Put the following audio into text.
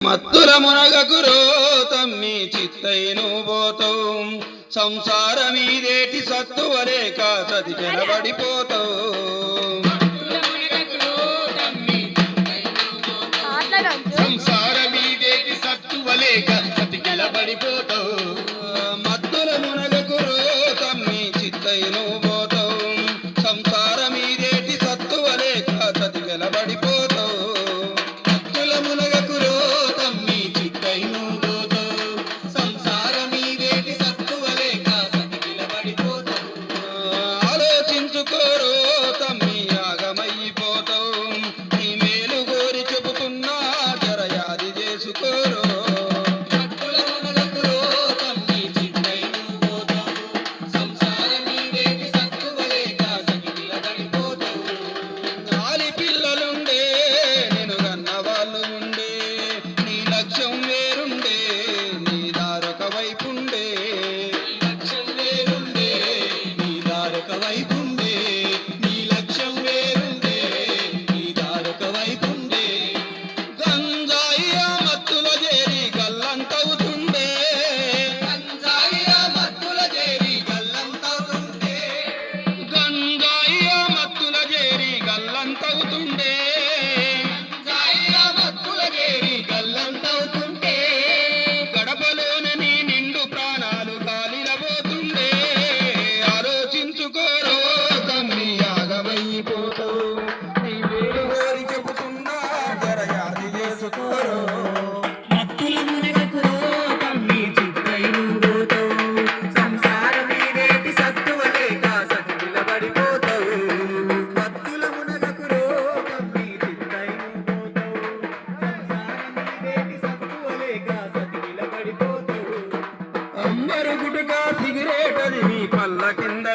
మత్తుల మునగకురో తమ్మి చిత్తైను పోతావు సంసారమీదేటి సత్తువలేక చది జనబడిపోతావు సంసారమీదేటి సత్తువలేక సతికిలబడిపోతావు మత్తుల మునగకురో తమ్మి చిత్తైను The sukaro నల్ల కింద